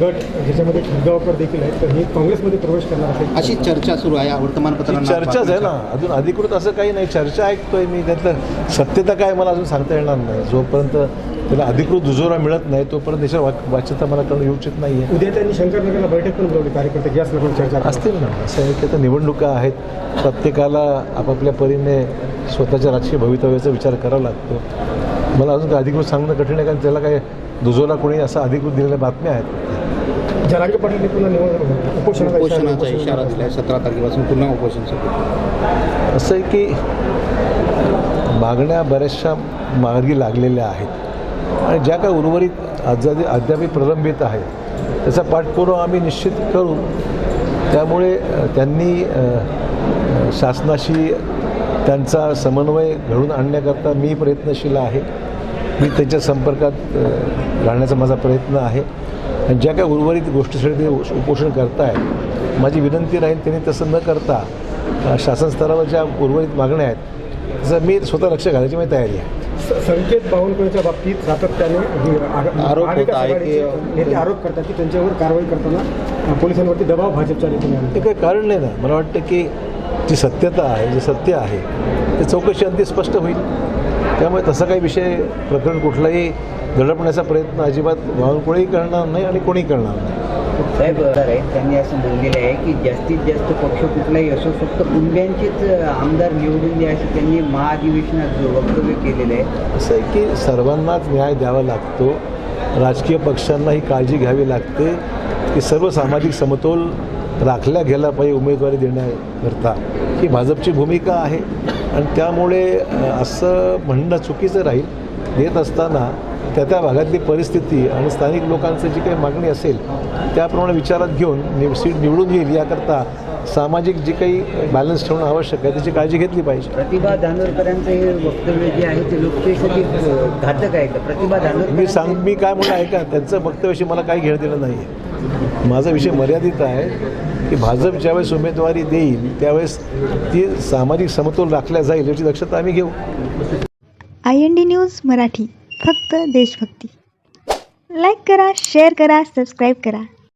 गट ज्याच्यामध्ये खडगावकर देखील आहेत तर हे काँग्रेसमध्ये प्रवेश करणार असेल अशी चर्चा सुरू आहे या ती वर्तमानपत्रांना चर्चाच आहे ना. अजून अधिकृत असं काही नाही. चर्चा ऐकतोय मी. त्यातलं सत्यता काय मला अजून सांगता येणार नाही. जोपर्यंत त्याला अधिकृत दुजोरा मिळत नाही तोपर्यंत त्याच्या वाच वाच्यता मला करणं येऊ उचित नाही आहे उद्या त्यांनी शंकरनगरला बैठक पण बोलवली कार्यकर्ते गॅस नगर चर्चा. असतील ना. असं आहे की आता निवडणुका आहेत. प्रत्येकाला आपापल्या परीने स्वतःच्या राजकीय भवितव्याचा विचार करावा लागतो. मला अजून काय अधिकृत सांगणं कठीण आहे कारण त्याला काय दुजोरा कोणी असं अधिकृत दिलेल्या बातम्या आहेत? जरांगे पाटील पुन्हा उपोषणाचा इशारा- दिला सतरा तारखेपासून पुन्हा उपोषण सुरू. असं आहे की मागण्या बऱ्याचशा मार्गी लागलेल्या आहेत. आणि ज्या काय उर्वरित अद्याप अद्याप प्रलंबित आहेत त्याचा पाठपुरावा आम्ही निश्चित करू. त्यामुळे त्यांनी शासनाशी त्यांचा समन्वय घडून आणण्याकरता मी प्रयत्नशील आहे. मी त्यांच्या संपर्कात राहण्याचा माझा प्रयत्न आहे. आणि ज्या काय उर्वरित गोष्टीसाठी ते उपोषण करतायत माझी विनंती राहील त्यांनी तसं न करता शासन स्तरावर ज्या उर्वरित मागण्या आहेत त्याचं मी स्वतः लक्ष घालायची माझी तयारी आहे. संकेत बावनकुळेच्या बाबतीत सातत्याने आरोप नेते आरोप करतात की त्यांच्यावर कारवाई करताना पोलिसांवरती दबाव भाजपच्या नेत्याने. ते काही कारण नाही ना. मला वाटतं की जी सत्यता आहे जे सत्य आहे ते चौकशी अगदी स्पष्ट होईल. त्यामुळे तसा काही विषय प्रकरण कुठलाही दडपण्याचा प्रयत्न अजिबात बावनकुळेही करणार नाही आणि कोणी करणार नाही. साहेब त्यांनी असं म्हणलेलं आहे की जास्तीत जास्त पक्ष कुठलाही असो फक्त कुंड्यांचेच आमदार निवडून द्या असं त्यांनी महाधिवेशनात वक्तव्य केलेलं आहे. असं आहे की सर्वांनाच न्याय द्यावा लागतो. राजकीय पक्षांना ही काळजी घ्यावी लागते. की सर्व सामाजिक समतोल राखला गेला पाहिजे उमेदवारी देण्याकरता. ही भाजपची भूमिका आहे. आणि त्यामुळे असं म्हणणं चुकीचं राहील. देत असताना त्या त्या भागातली परिस्थिती आणि स्थानिक लोकांचं जी काही मागणी असेल त्याप्रमाणे विचारात घेऊन निव सीट निवडून येईल याकरता सामाजिक जी काही बॅलन्स ठेवणं आवश्यक आहे त्याची काळजी घेतली पाहिजे. प्रतिभा धानोरकरांचं हे वक्तव्य जे आहे ते लोकशाहीसाठी अ, घातक आहे का? प्रतिभा धानोरकर मी सांग मी काय म्हणलं ऐका त्यांचं वक्तव्याशी मला काही घेणं देणं नाही आहे माझा विषय मर्यादित आहे की भाजप ज्यावेळेस उमेदवारी देईल त्यावेळेस ती सामाजिक समतोल राखल्या जाईल याची दक्षता आम्ही घेऊ. I N D news Marathi फक्त देशभक्ती. लाईक करा शेअर करा सबस्क्राईब करा.